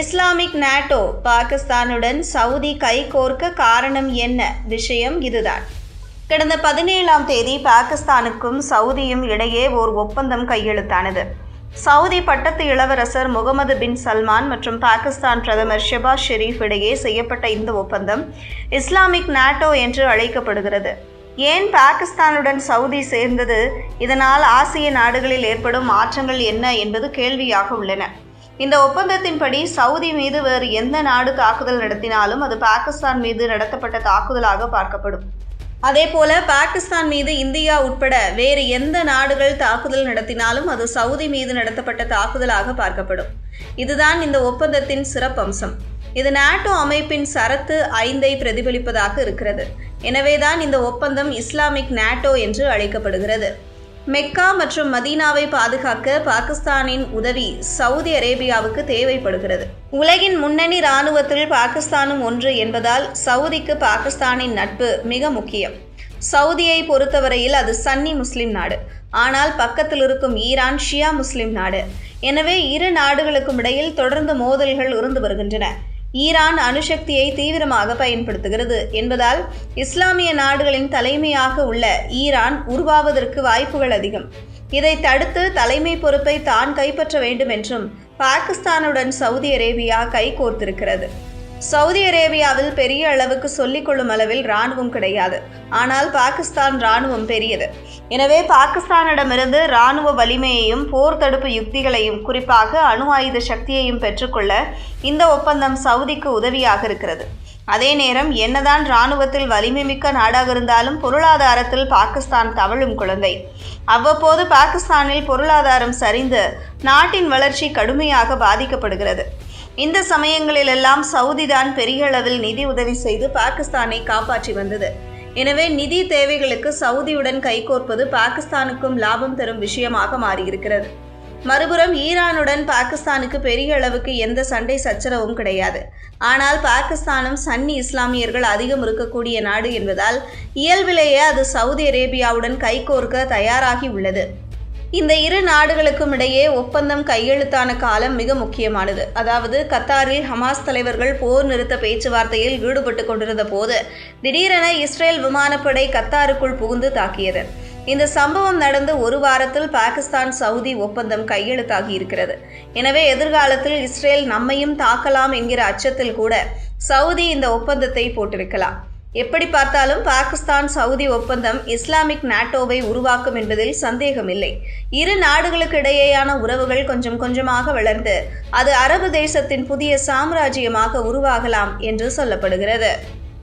Islamic NATO பாகிஸ்தானுடன் Saudi கைகோர்க்க காரணம் என்ன? விஷயம் இதுதான். கடந்த பதினேழாம் தேதி பாகிஸ்தானுக்கும் சவுதியும் இடையே ஓர் ஒப்பந்தம் கையெழுத்தானது. சவுதி பட்டத்து இளவரசர் முகமது பின் சல்மான் மற்றும் பாகிஸ்தான் பிரதமர் ஷெபாஸ் ஷெரீஃப் இடையே செய்யப்பட்ட இந்த ஒப்பந்தம் இஸ்லாமிக் நாட்டோ என்று அழைக்கப்படுகிறது. ஏன் பாகிஸ்தானுடன் சவுதி சேர்ந்தது? இதனால் ஆசிய நாடுகளில் ஏற்படும் மாற்றங்கள் என்ன என்பது கேள்வியாக உள்ளன. இந்த ஒப்பந்தத்தின்படி சவுதி மீது வேறு எந்த நாடு தாக்குதல் நடத்தினாலும் அது பாகிஸ்தான் மீது நடத்தப்பட்ட தாக்குதலாக பார்க்கப்படும். அதேபோல பாகிஸ்தான் மீது இந்தியா உட்பட வேறு எந்த நாடுகள் தாக்குதல் நடத்தினாலும் அது சவுதி மீது நடத்தப்பட்ட தாக்குதலாக பார்க்கப்படும். இதுதான் இந்த ஒப்பந்தத்தின் சிறப்பம்சம். இது நாட்டோ அமைப்பின் சரத்து ஐந்தை பிரதிபலிப்பதாக இருக்கிறது. எனவேதான் இந்த ஒப்பந்தம் இஸ்லாமிக் நாட்டோ என்று அழைக்கப்படுகிறது. மெக்கா மற்றும் மதீனாவை பாதுகாக்க பாகிஸ்தானின் உதவி சவுதி அரேபியாவுக்கு தேவைப்படுகிறது. உலகின் முன்னணி இராணுவத்தில் பாகிஸ்தானும் ஒன்று என்பதால் சவுதிக்கு பாகிஸ்தானின் நட்பு மிக முக்கியம். சவுதியை பொறுத்தவரையில் அது சன்னி முஸ்லிம் நாடு. ஆனால் பக்கத்தில் இருக்கும் ஈரான் ஷியா முஸ்லிம் நாடு. எனவே இரு நாடுகளுக்கும் இடையில் தொடர்ந்து மோதல்கள் இருந்து வருகின்றன. ஈரான் அணுசக்தியை தீவிரமாக பயன்படுத்துகிறது என்பதால் இஸ்லாமிய நாடுகளின் தலைமையாக உள்ள ஈரான் உருவாவதற்கு வாய்ப்புகள் அதிகம். இதை தடுத்து தலைமை பொறுப்பை தான் கைப்பற்ற வேண்டும் என்றும் பாகிஸ்தானுடன் சவுதி அரேபியா கைகோர்த்திருக்கிறது சவுதி அரேபியாவில் பெரிய அளவுக்கு சொல்லிக்கொள்ளும் அளவில் இராணுவம் கிடையாது. ஆனால் பாகிஸ்தான் இராணுவம் பெரியது. எனவே பாகிஸ்தானிடமிருந்து இராணுவ வலிமையையும் போர் தடுப்பு யுக்திகளையும் குறிப்பாக அணு ஆயுத சக்தியையும் பெற்றுக்கொள்ள இந்த ஒப்பந்தம் சவுதிக்கு உதவியாக இருக்கிறது. அதே நேரம் என்னதான் இராணுவத்தில் வலிமை மிக்க நாடாக இருந்தாலும் பொருளாதாரத்தில் பாகிஸ்தான் தவழும் குழந்தை. அவ்வப்போது பாகிஸ்தானில் பொருளாதாரம் சரிந்து நாட்டின் வளர்ச்சி கடுமையாக பாதிக்கப்படுகிறது. இந்த சமயங்களிலெல்லாம் சவுதி தான் பெரிய அளவில் நிதி உதவி செய்து பாகிஸ்தானை காப்பாற்றி வந்தது. எனவே நிதி தேவைகளுக்கு சவுதியுடன் கைகோர்ப்பது பாகிஸ்தானுக்கும் லாபம் தரும் விஷயமாக மாறியிருக்கிறது. மறுபுறம் ஈரானுடன் பாகிஸ்தானுக்கு பெரிய அளவுக்கு எந்த சண்டை சச்சரவும் கிடையாது. ஆனால் பாகிஸ்தானும் சன்னி இஸ்லாமியர்கள் அதிகம் இருக்கக்கூடிய நாடு என்பதால் இயல்பிலேயே அது சவுதி அரேபியாவுடன் கைகோர்க்க தயாராகி உள்ளது. இந்த இரு நாடுகளுக்கும் இடையே ஒப்பந்தம் கையெழுத்தான காலம் மிக முக்கியமானது. அதாவது கத்தாரில் ஹமாஸ் தலைவர்கள் போர் நிறுத்த பேச்சுவார்த்தையில் ஈடுபட்டு கொண்டிருந்த போது திடீரென இஸ்ரேல் விமானப்படை கத்தாருக்குள் புகுந்து தாக்கியது. இந்த சம்பவம் நடந்து ஒரு வாரத்தில் பாகிஸ்தான் சவுதி ஒப்பந்தம் கையெழுத்தாகி இருக்கிறது. எனவே எதிர்காலத்தில் இஸ்ரேல் நம்மையும் தாக்கலாம் என்கிற அச்சத்தில் கூட சவுதி இந்த ஒப்பந்தத்தை போட்டிருக்கலாம். எப்படி பார்த்தாலும் பாகிஸ்தான் சவுதி ஒப்பந்தம் இஸ்லாமிக் நாட்டோவை உருவாக்கும் என்பதில் சந்தேகமில்லை. இரு நாடுகளுக்கு இடையேயான உறவுகள் கொஞ்சம் கொஞ்சமாக வளர்ந்து அது அரபு தேசத்தின் புதிய சாம்ராஜ்யமாக உருவாகலாம் என்று சொல்லப்படுகிறது.